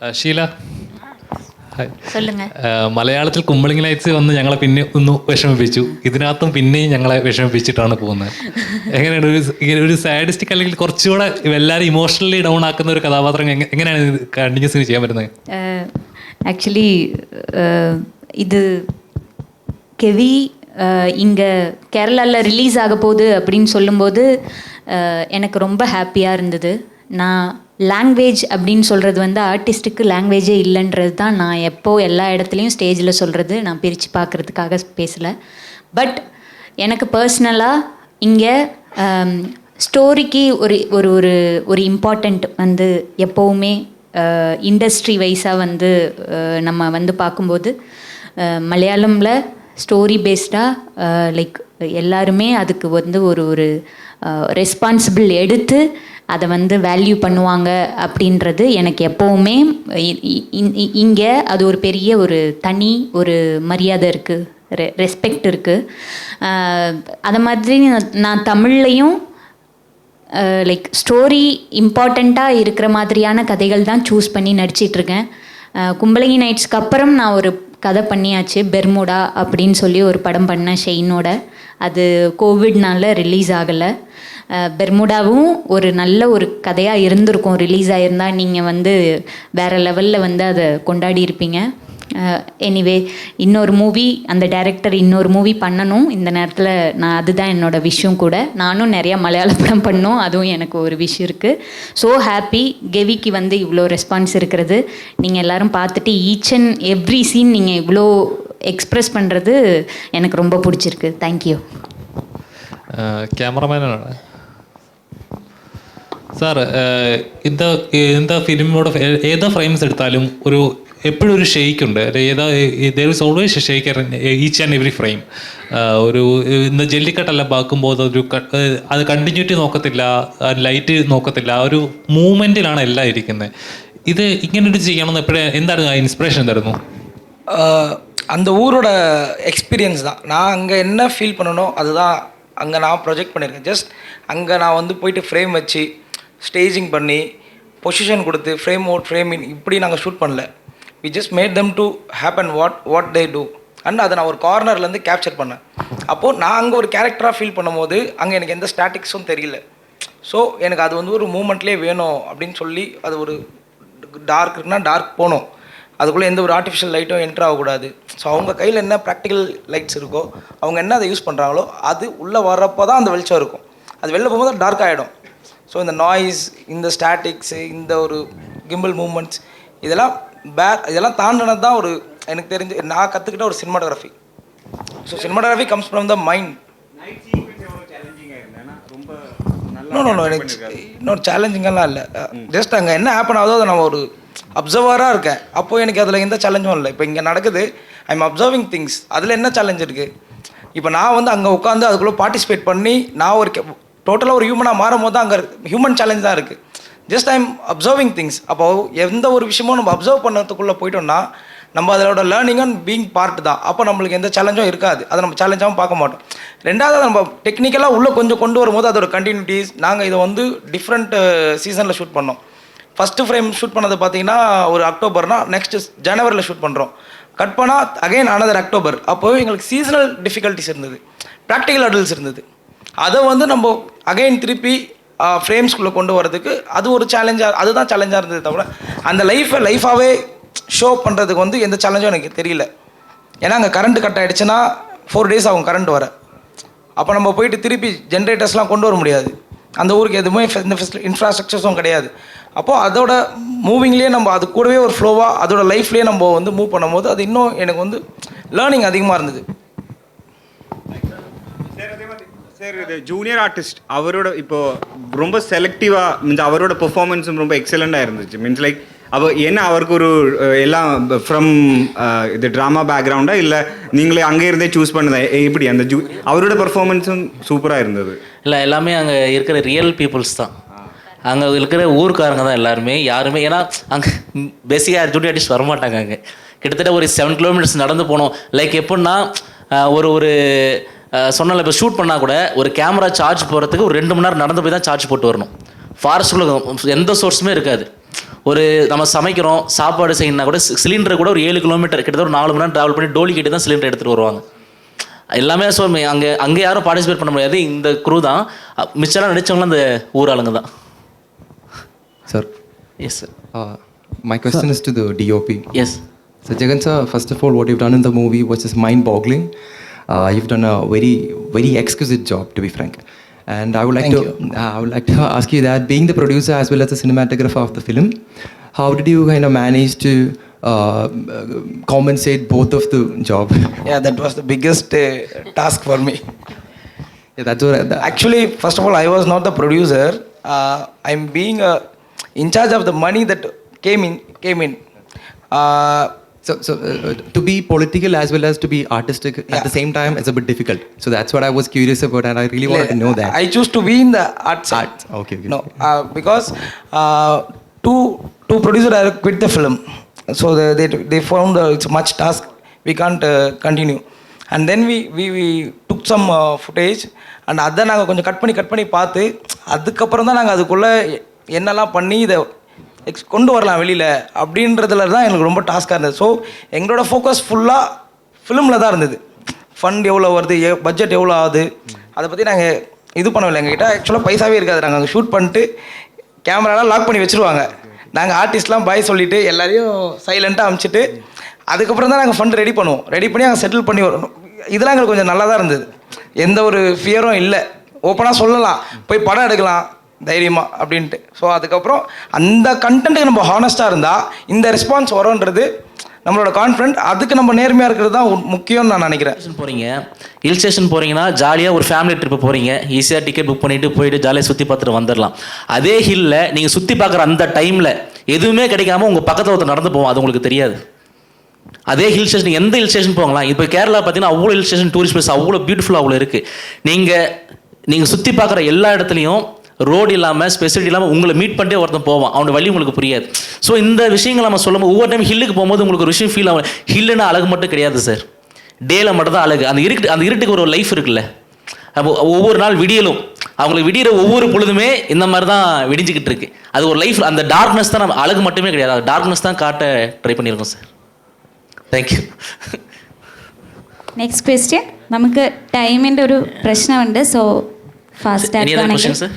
ആ, ഷീല ഹായ്. சொல்லுங்க ആ, മലയാളത്തിൽ കുമ്പളിംഗ് ലൈറ്റ്സ് വന്ന് ഞങ്ങളെ പിന്നെ ഒന്ന് വിഷമിപ്പിച്ചു ഇതിനകത്തും പിന്നെയും ഞങ്ങളെ വിഷമിപ്പിച്ചിട്ടാണ് പോകുന്നത് എങ്ങനെയാണ് ഒരു ഇങ്ങനെ ഒരു സാഡിസ്റ്റിക് അല്ലെങ്കിൽ കുറച്ചുകൂടെ എല്ലാവരും ഇമോഷണലി ഡൗൺ ആക്കുന്ന ഒരു കഥാപാത്രം എങ്ങ- എങ്ങനെയാണ് ഇത് കണ്ടിന്യൂസ് ചെയ്യാൻ പറ്റുന്നത് ஆக்சுவலி இது கெவி இங்கே கேரளாவில் ரிலீஸ் ஆக போகுது அப்படின்னு சொல்லும்போது அஹ், எனக்கு ரொம்ப ஹாப்பியாக இருந்தது நான் லாங்குவேஜ் அப்படின்னு சொல்கிறது வந்து ஆர்டிஸ்ட்டுக்கு லாங்குவேஜே இல்லைன்றது தான் நான் எப்போ எல்லா இடத்துலையும் ஸ்டேஜில் சொல்கிறது நான் பிரித்து பார்க்குறதுக்காக பேசலை. பட் எனக்கு பர்சனலாக இங்கே ஸ்டோரிக்கு ஒரு ஒரு ஒரு ஒரு இம்பார்ட்டண்ட் வந்து எப்போவுமே இண்டஸ்ட்ரி வைஸாக வந்து uh, நம்ம வந்து பார்க்கும்போது மலையாளமில் ஸ்டோரி பேஸ்டாக லைக் எல்லாருமே அதுக்கு வந்து ஒரு ஒரு uh, ரெஸ்பான்சிபிள் எடுத்து அதை வந்து வேல்யூ பண்ணுவாங்க அப்படின்றது எனக்கு எப்போவுமே இங்கே அது ஒரு பெரிய ஒரு தனி ஒரு மரியாதை இருக்குது ரெ ரெஸ்பெக்ட் இருக்குது அதை மாதிரி நான் நான் தமிழ்லையும் லைக் ஸ்டோரி இம்பார்ட்டண்ட்டாக இருக்கிற மாதிரியான கதைகள் தான் சூஸ் பண்ணி நடிச்சிட்ருக்கேன். கும்பலங்கி நைட்ஸ்க்கு அப்புறம் நான் ஒரு கதை பண்ணியாச்சு பெர்முடா அப்படின்னு சொல்லி ஒரு படம் பண்ணேன் ஷெயினோட. அது கோவிட்னால ரிலீஸ் ஆகலை. பெர்முடாவும் ஒரு நல்ல ஒரு கதையாக இருந்திருக்கும் ரிலீஸ் ஆகிருந்தால் நீங்கள் வந்து வேறு லெவலில் வந்து அதை கொண்டாடி இருப்பீங்க எனிவே இன்னொரு மூவி அந்த டைரக்டர் இன்னொரு மூவி பண்ணணும் இந்த நேரத்தில் நான் அதுதான் என்னோட விஷயம் கூட நானும் நிறையா மலையாள படம் பண்ணோம் அதுவும் எனக்கு ஒரு விஷயம் இருக்குது ஸோ ஹாப்பி கெவிக்கு வந்து இவ்வளோ ரெஸ்பான்ஸ் இருக்கிறது நீங்கள் எல்லாரும் பார்த்துட்டு ஈச் அண்ட் எவ்ரி சீன் நீங்கள் இவ்வளோ எக்ஸ்ப்ரெஸ் பண்ணுறது எனக்கு ரொம்ப பிடிச்சிருக்கு தேங்க்யூ ക്യാമറമാനാണ് സാർ இந்த இந்த ഫിലിമോട് ഏതാ ഫ്രെയിംസ് എടുത്താലും ഒരു എപ്പോഴും ഒരു ഷെയ്ക്ക് ഉണ്ട് ഏതാ there is always shake each and every frame ഒരു ഇന്ന് ജല്ലിക്കെട്ടെല്ലാം പാക്കുമ്പോൾ അതൊരു ക- ഏഹ് അത് കണ്ടിന്യൂറ്റി നോക്കത്തില്ല ലൈറ്റ് നോക്കത്തില്ല ആ ഒരു മൂവ്മെൻറ്റിലാണ് എല്ലാം ഇരിക്കുന്നത് ഇത് ഇങ്ങനൊരു ചെയ്യണമെന്ന് എപ്പോഴും എന്തായിരുന്നു ആ ഇൻസ്പിറേഷൻ എന്തായിരുന്നു ஆஹ் அந்த ஊரோட எக்ஸ்பீரியன்ஸ் தான் நான் அங்கே என்ன ஃபீல் பண்ணனோ அதுதான் அங்கே நான் ப்ரொஜெக்ட் பண்ணியிருக்கேன் ஜஸ்ட் அங்கே நான் வந்து போயிட்டு ஃப்ரேம் வச்சு ஸ்டேஜிங் பண்ணி பொசிஷன் கொடுத்து ஃப்ரேம் அவுட் ஃப்ரேம் இன் இப்படி நாங்கள் ஷூட் பண்ணல. We just made them to happen what what they do and அதை நான் ஒரு கார்னர்லேருந்து கேப்சர் பண்ணேன். அப்போது நான் அங்கே ஒரு கேரக்டராக ஃபீல் பண்ணும்போது அங்கே எனக்கு எந்த ஸ்டாட்டிக்ஸும் தெரியல. ஸோ எனக்கு அது வந்து ஒரு மூமெண்ட்லேயே வேணும் அப்படின்னு சொல்லி அது ஒரு டார்க் இருக்குன்னா டார்க் போகணும். அதுக்குள்ளே எந்த ஒரு ஆர்டிஃபிஷியல் லைட்டும் என்ட்ரு ஆகக்கூடாது. ஸோ அவங்க கையில் என்ன ப்ராக்டிக்கல் லைட்ஸ் இருக்கோ அவங்க என்ன அதை யூஸ் பண்ணுறாங்களோ அது உள்ளே வர்றப்போ தான் அந்த வெளிச்சம் இருக்கும். அது வெளில போகும்போது டார்க் ஆகிடும் ஸோ இந்த நாய்ஸ் இந்த ஸ்டாட்டிக்ஸு இந்த ஒரு கிம்பிள் மூமெண்ட்ஸ் இதெல்லாம் பே இதெல்லாம் தாண்டினது தான் ஒரு எனக்கு தெரிஞ்சு நான் கற்றுக்கிட்ட ஒரு cinematography so cinematography comes from the mind எனக்கு இன்னொரு சேலஞ்சிங்கெல்லாம் இல்லை. ஜஸ்ட் அங்கே என்ன ஹேப்பன் ஆகுதோ அதை நான் ஒரு அப்சர்வராக இருக்கேன். அப்போது எனக்கு அதில் எந்த சேலஞ்சும் இல்லை. இப்போ இங்கே நடக்குது ஐ எம் அப்சர்விங் திங்ஸ் அதில் என்ன சேலஞ்ச் இருக்குது இப்போ நான் வந்து அங்கே உட்காந்து அதுக்குள்ளே பார்ட்டிசிபேட் பண்ணி நான் ஒரு டோட்டலாக ஒரு ஹியூமனாக மாறும் போது தான் அங்கே ஹியூமன் சேலஞ்ச் தான் இருக்குது ஜஸ்ட் ஐம் அப்சர்விங் திங்ஸ் அப்போ எந்த ஒரு விஷயமும் நம்ம அப்சர்வ் பண்ணதுக்குள்ளே போயிட்டோம்னா நம்ம அதோட லேர்னிங் அண்ட் பீங் பார்ட் தான். அப்போ நம்மளுக்கு எந்த சேலஞ்சும் இருக்காது. அதை நம்ம சேலஞ்சாகவும் பார்க்க மாட்டோம். ரெண்டாவது நம்ம டெக்னிக்கலாக உள்ளே கொஞ்சம் கொண்டு வரும்போது அதோட கண்டினியூட்டிஸ் நாங்கள் இதை வந்து டிஃப்ரெண்ட் சீசனில் ஷூட் பண்ணோம். ஃபஸ்ட்டு ஃப்ரேம் ஷூட் பண்ணது பார்த்தீங்கன்னா ஒரு அக்டோபர்னால் நெக்ஸ்ட் ஜனவரியில் ஷூட் பண்ணுறோம் கட் பண்ணால் அகைன் அனதர் அக்டோபர் அப்போது எங்களுக்கு சீசனல் டிஃபிகல்ட்டிஸ் இருந்தது. ப்ராக்டிக்கல் அடல்ஸ் இருந்தது. அதை வந்து நம்ம அகைன் திருப்பி ஃப்ரேம்ஸ்குள்ளே கொண்டு வரதுக்கு அது ஒரு சேலஞ்சாக அதுதான் சேலஞ்சாக இருந்தது தவிர அந்த லைஃப்பை லைஃபாகவே ஷோ பண்ணுறதுக்கு வந்து எந்த சேலஞ்சும் எனக்கு தெரியல. ஏன்னா அங்கே கரண்ட் கட் ஆகிடுச்சுன்னா ஃபோர் டேஸ் ஆகும் கரண்ட் வர. அப்போ நம்ம போயிட்டு திருப்பி ஜென்ரேட்டர்ஸ்லாம் கொண்டு வர முடியாது. அந்த ஊருக்கு எதுவுமே இந்த இந்த இன்ஃப்ராஸ்ட்ரக்சர்ஸும் கிடையாது. அப்போது அதோட மூவிங்லேயே நம்ம அது கூடவே ஒரு ஃப்ளோவாக அதோட லைஃப்லேயே நம்ம வந்து மூவ் பண்ணும்போது அது இன்னும் எனக்கு வந்து லேர்னிங் அதிகமாக இருந்தது. சார் இது ஜூனியர் ஆர்டிஸ்ட் அவரோட இப்போ ரொம்ப செலக்டிவா மீன்ஸ் அவரோட பெர்ஃபார்மன்ஸும் ரொம்ப எக்ஸலண்டாக இருந்துச்சு. மீன்ஸ் லைக் அவ ஏன்னா அவருக்கு ஒரு எல்லாம் ஃப்ரம் இது ட்ராமா பேக்ரவுண்டா இல்லை நீங்களே அங்கே இருந்தே சூஸ் பண்ணதா? எப்படி? அந்த ஜூ அவரோட பெர்ஃபார்மன்ஸும் சூப்பராக இருந்தது. இல்லை எல்லாமே அங்கே இருக்கிற ரியல் பீப்புள்ஸ் தான். அங்கே இருக்கிற ஊர்க்காரங்க தான் எல்லாருமே. யாருமே ஏன்னா அங்கே பேசிக்காக ஜூனியர் ஆர்டிஸ்ட் வரமாட்டாங்க அங்கே. கிட்டத்தட்ட ஒரு செவன் கிலோமீட்டர்ஸ் நடந்து போனோம். லைக் எப்படின்னா ஒரு ஒரு சொன்னால இப்போ ஷூட் பண்ணால் கூட ஒரு கேமரா சார்ஜ் போகிறதுக்கு ஒரு ரெண்டு மணி நேரம் நடந்து போய் தான் சார்ஜ் போட்டு வரணும். ஃபாரஸ்ட்டுக்குள்ள எந்த சோர்ஸுமே இருக்காது. ஒரு நம்ம சமைக்கிறோம் சாப்பாடு செய்யணும்னா கூட சிலிண்டர் கூட ஒரு ஏழு கிலோமீட்டர் கிட்டத்தட்ட ஒரு நாலு மணி நேரம் ட்ராவல் பண்ணி டோலி கிட்ட தான் சிலிண்டர் எடுத்துகிட்டு வருவாங்க. எல்லாமே ஸோ அங்கே அங்கே யாரும் பார்ட்டிசிபேட் பண்ண முடியாது. இந்த குரூ தான். மிச்சம்லாம் நடிச்சவங்களாம் அந்த ஊர் ஆளுங்க தான். Sir, yes sir my question is to the DOP. Yes So, Jagan sir, first of all, what you've done in the movie was just mind-boggling. Uh, you've done a very, very exquisite job, to be frank. And I would like Thank to, uh, I would like to ask you that, being the producer as well as the cinematographer of the film, how did you kind of manage to uh, compensate both of the job? Yeah, that was the biggest uh, task for me. yeah, that's what. I, that, Actually, first of all, I was not the producer. Uh, I'm being uh, in charge of the money that came in. Came in. Uh, So, so uh, to be political as well as to be artistic at Yeah. the same time, it's a bit difficult. So that's what I was curious about, and I really wanted to know that. I choose to be in the art side. Art, okay, okay. No, uh, because uh, two two producers are quit the film, so they they, they found uh, it's much task. We can't uh, continue, and then we we, we took some uh, footage, and அதை நாங்கள் கொஞ்சம் cut பண்ணி cut பண்ணி பார்த்து அதுக்கப்புறம் தான் நாங்கள் அதுக்குள்ளே என்னெல்லாம் பண்ணி இதை எக்ஸ் கொண்டு வரலாம் வெளியில் அப்படின்றதுல தான் எங்களுக்கு ரொம்ப டாஸ்க்காக இருந்தது. ஸோ எங்களோட ஃபோக்கஸ் ஃபுல்லாக ஃபிலிமில் தான் இருந்தது. ஃபண்ட் எவ்வளோ வருது எ பட்ஜெட் எவ்வளோ ஆகுது அதை பற்றி நாங்கள் இது பண்ணவில்லை எங்ககிட்ட ஆக்சுவலாக பைசாவே இருக்காது. நாங்கள் அங்கே ஷூட் பண்ணிட்டு கேமராலாம் லாக் பண்ணி வச்சுருவாங்க. நாங்கள் ஆர்டிஸ்ட்லாம் பாய் சொல்லிவிட்டு எல்லாரையும் சைலண்ட்டாக அமுச்சிட்டு அதுக்கப்புறம் தான் நாங்கள் ஃபண்ட் ரெடி பண்ணுவோம். ரெடி பண்ணி அங்கே செட்டில் பண்ணி வரணும் இதெல்லாம் எங்களுக்கு கொஞ்சம் நல்லா தான் இருந்தது. எந்த ஒரு ஃபியரும் இல்லை. ஓப்பனாக சொல்லலாம். போய் படம் எடுக்கலாம். தைரியமாக அப்படின்ட்டு. ஸோ அதுக்கப்புறம் அந்த கண்டென்ட்டுக்கு நம்ம ஹானஸ்ட்டாக இருந்தால் இந்த ரெஸ்பான்ஸ் வரும்ன்றது நம்மளோட கான்ஃபிடென்ட் அதுக்கு நம்ம நேர்மையாக இருக்கிறது தான் முக்கியம்னு நான் நினைக்கிறேன். போகிறீங்க ஹில் ஸ்டேஷன் போகிறீங்கன்னா ஜாலியாக ஒரு ஃபேமிலி ட்ரிப்பு போகிறீங்க ஈஸியாக டிக்கெட் புக் பண்ணிட்டு போயிட்டு ஜாலியாக சுற்றி பார்த்துட்டு வந்துடலாம். அதே ஹில்ல நீங்கள் சுற்றி பார்க்குற அந்த டைமில் எதுவுமே கிடைக்காம உங்கள் பக்கத்தில் ஒருத்தர் நடந்து போவோம் அது உங்களுக்கு தெரியாது. அதே ஹில் ஸ்டேஷன் எந்த ஹில் ஸ்டேஷன் போகலாம்? இப்போ கேரளா பார்த்தீங்கன்னா அவ்வளோ ஹில் ஸ்டேஷன் டூரிஸ்ட் பிளேஸ் அவ்வளோ பியூட்டிஃபுல்லாக அவ்வளோ இருக்குது நீங்கள் நீங்கள் சுற்றி பார்க்குற எல்லா இடத்துலையும் ரோடு இல்லாமல் ஸ்பெசிலிட்டி இல்லாமல் உங்களை மீட் பண்ணிட்டே ஒருத்தன் போவான் அவனோட வழி உங்களுக்கு புரியாது ஸோ இந்த விஷயங்கள் நம்ம சொல்லும்போது ஒவ்வொரு டைம் ஹில்லுக்கு போகும்போது உங்களுக்கு ஒரு விஷயம் ஃபீல் ஆகும் ஹில்லுன்னா அழகு மட்டும் கிடையாது சார் டேல மட்டும் தான் அழகு அந்த இருட்டு அந்த இருட்டுக்கு ஒரு லைஃப் இருக்குல்ல அப்போ ஒவ்வொரு நாள் விடியலும் அவங்களுக்கு விடியிற ஒவ்வொரு பொழுதுமே இந்த மாதிரி தான் விடிஞ்சுக்கிட்டு இருக்கு அது ஒரு லைஃப் அந்த டார்க்னஸ் தான் நம்ம அழகு மட்டுமே கிடையாது அந்த டார்க்னஸ் தான் காட்ட ட்ரை பண்ணியிருக்கோம் sir thank you next question നമുക്ക് ടൈമിൻ്റെ ഒരു പ്രശ്നമുണ്ട് സോ ഫാസ്റ്റ് എനി അതർ ആക്കുകയാണെങ്കിൽ ക്വസ്റ്റ്യൻസ്